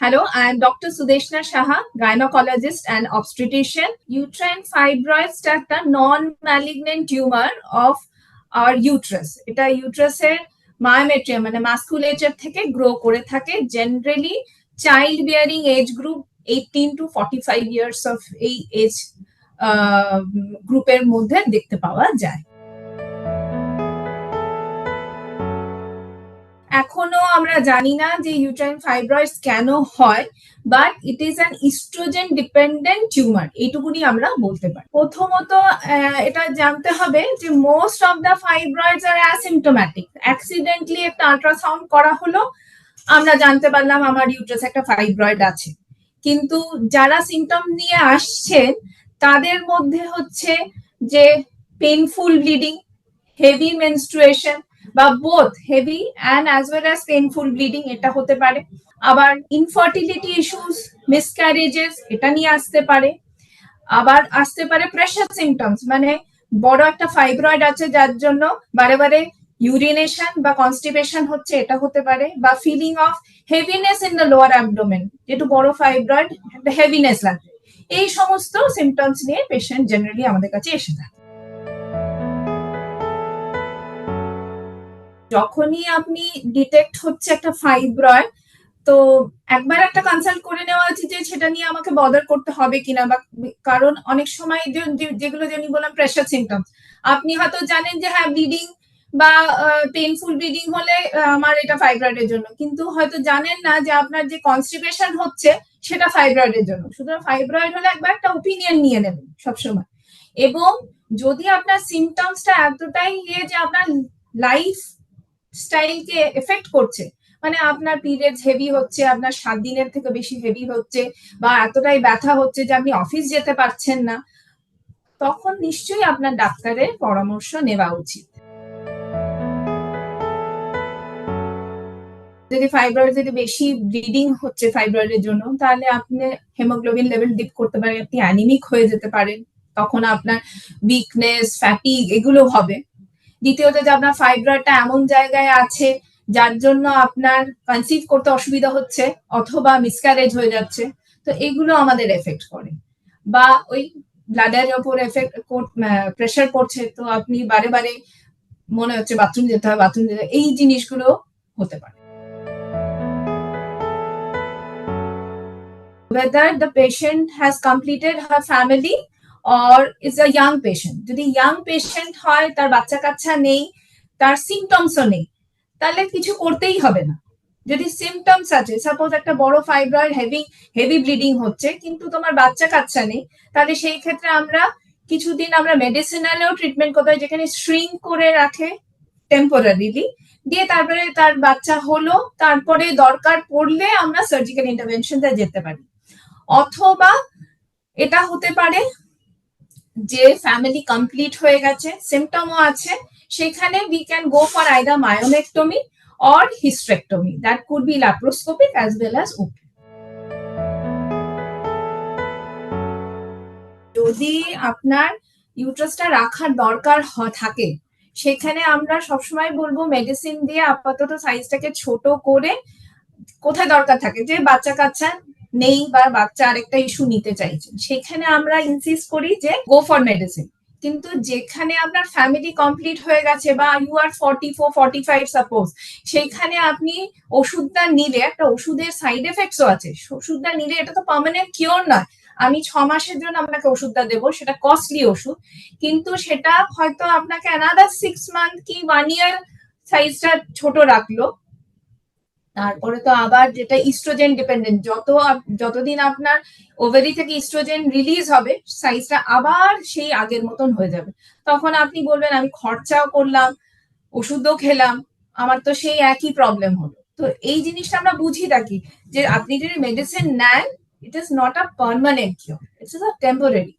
Hello, I am Dr. Sudeshna Shaha, gynecologist and obstetrician. Uterine fibroids একটা non-malignant tumor of our uterus. এটা ইউট্রাসের myometrium মানে মাস্কুলেচার থেকে grow করে থাকে generally child bearing age group eighteen to forty five years of এই age গ্রুপের মধ্যে দেখতে পাওয়া যায় এখনও আমরা জানি না যে ইউট্রাইন ফাইব্রয়েডস কেন হয় but it is an oestrogen dependent tumour এইটুকুনি আমরা বলতে পারি। প্রথমত এটা জানতে হবে যে most of the fibroids are asymptomatic accidentally একটা আল্ট্রাসাউন্ড করা হলো, আমরা জানতে পারলাম আমার ইউট্রাস একটা ফাইব্রয়েড আছে। কিন্তু যারা সিমটম নিয়ে আসছেন, তাদের মধ্যে হচ্ছে যে পেনফুল ব্লিডিং হেভি মেনস্ট্রুয়েশন বা both heavy and as well as painful bleeding এটা হতে পারে। আবার ইনফার্টিলিটি ইস্যুস মিসক্যারেজেস এটা নিয়ে আসতে পারে। আবার আসতে পারে প্রেশার সিমটমস মানে বড় একটা ফাইব্রয়েড আছে যার জন্য বারে বারে ইউরিনেশন বা কনস্টিপেশন হচ্ছে, এটা হতে পারে। বা feeling of heaviness in the lower abdomen যেটু বড় ফাইব্রয়েড হেভিনেস লাগবে। এই সমস্ত সিমটমস নিয়ে পেশেন্ট জেনারেলি আমাদের কাছে এসে থাকে। যখনই আপনি ডিটেক্ট হচ্ছে একটা ফাইব্রয়েড তো একবার একটা কনসাল্ট করে নেওয়া উচিত যে সেটা নিয়ে আমাকে বদার করতে হবে কিনা বা কারণ অনেক সময় যেগুলো যেমনি বললাম প্রেশার সিমটমস আপনি হয়তো জানেন যে হ্যাঁ ব্লিডিং বা পেনফুল ব্লিডিং হলে আমার এটা ফাইব্রয়েডের জন্য। কিন্তু হয়তো জানেন না যে আপনার যে কনস্টিপেশন হচ্ছে সেটা ফাইব্রয়েডের জন্য। সুতরাং ফাইব্রয়েড হলে একবার একটা ওপিনিয়ন নিয়ে নেবেন সবসময়। এবং যদি আপনার সিমটমসটা এতটাই ইয়ে যে আপনার লাইফ স্টাইলকে এফেক্ট করছে। মানে আপনার পিরিয়ডস হেভি হচ্ছে, আপনার সাত দিনের থেকে বেশি হেভি হচ্ছে বা এতটাই ব্যথা হচ্ছে যে আপনি অফিস যেতে পারছেন না, তখন নিশ্চয়ই আপনার ডাক্তারের পরামর্শ নেওয়া উচিত। যদি ফাইব্রয়েড যদি বেশি ব্লিডিং হচ্ছে ফাইব্রয়েডের জন্য, তাহলে আপনি হেমোগ্লোবিন লেভেল ডিপ করতে পারেন, আপনি অ্যানিমিক হয়ে যেতে পারেন, তখন আপনার উইকনেস ফ্যাটিক এগুলো হবে। দ্বিতীয়ত যে আপনার ফাইব্রয়েডটা এমন জায়গায় আছে যার জন্য আপনার কনসিভ করতে অসুবিধা হচ্ছে অথবা মিসক্যারেজ হয়ে যাচ্ছে, তো এগুলো আমাদের এফেক্ট করে। বা ওই ব্লাডারের ওপর এফেক্ট প্রেশার পড়ছে, তো আপনি বারে বারে মনে হচ্ছে বাথরুম যেতে হবে বাথরুম যেতে এই জিনিসগুলো হতে পারে। Whether the patient has completed her family or is a young patient যদি ইয়াং পেশেন্ট হয়, তার বাচ্চা কাচ্চা নেই, তার সিমটমসও নেই, তাহলে কিছু করতেই হবে না। যদি সিমটমস আছে সাপোজ একটা বড় ফাইব্রয়েড হেভি হেভি ব্লিডিং হচ্ছে, কিন্তু তোমার বাচ্চা কাচ্চা নেই, তাহলে সেই ক্ষেত্রে আমরা কিছুদিন আমরা মেডিসিনালেও ট্রিটমেন্ট করতে হয়, যেখানে শ্রিঙ্ক করে রাখে টেম্পোরারিলি দিয়ে তারপরে তার বাচ্চা হলো, তারপরে দরকার পড়লে আমরা সার্জিক্যাল ইন্টারভেনশনটা যেতে পারি। অথবা এটা হতে পারে যে ফ্যামিলি কমপ্লিট হয়ে গেছে সিমটমও আছে, সেখানে we can go for either myomectomy or hysterectomy that could be laparoscopic as well as open যদি আপনার ইউট্রাসটা রাখার দরকার থাকে, সেখানে আমরা সবসময় বলব মেডিসিন দিয়ে আপাতত সাইজটাকে ছোট করে কোথায় দরকার থাকে? যে বাচ্চা কাচ্চা নেই বা বাচ্চা আরেকটা ইস্যু নিতে চাইছেন। সেখানে আমরা ইনসিস্ট করি যে গো ফর মেডিসিন কিন্তু যেখানে আপনার ফ্যামিলি কমপ্লিট হয়ে গেছে বা you are forty four forty five suppose সেইখানে আপনি ওষুধটা নিলে, একটা ওষুধের সাইড এফেক্টসও আছে ওষুধটা নিলে এটা তো পার্মানেন্ট কিওর নয়। আমি ছ মাসের জন্য আপনাকে ওষুধটা দেবো, সেটা কস্টলি ওষুধ, কিন্তু সেটা হয়তো আপনাকে অ্যানাদার সিক্স মান্থ কি ওয়ান ইয়ার সাইজটা ছোট রাখল তারপরে তো আবার যেটা ইস্ট্রোজেন ডিপেন্ডেন্ট যত যতদিন আপনার ওভারি থেকে ইস্ট্রোজেন রিলিজ হবে সাইজটা আবার সেই আগের মতন হয়ে যাবে। তখন আপনি বলবেন, আমি খরচাও করলাম, ওষুধও খেলাম, আমার তো সেই একই প্রবলেম হলো। তো এই জিনিসটা আমরা বুঝি থাকি যে আপনি যদি মেডিসিন নেন it is not a permanent cure it's is a temporary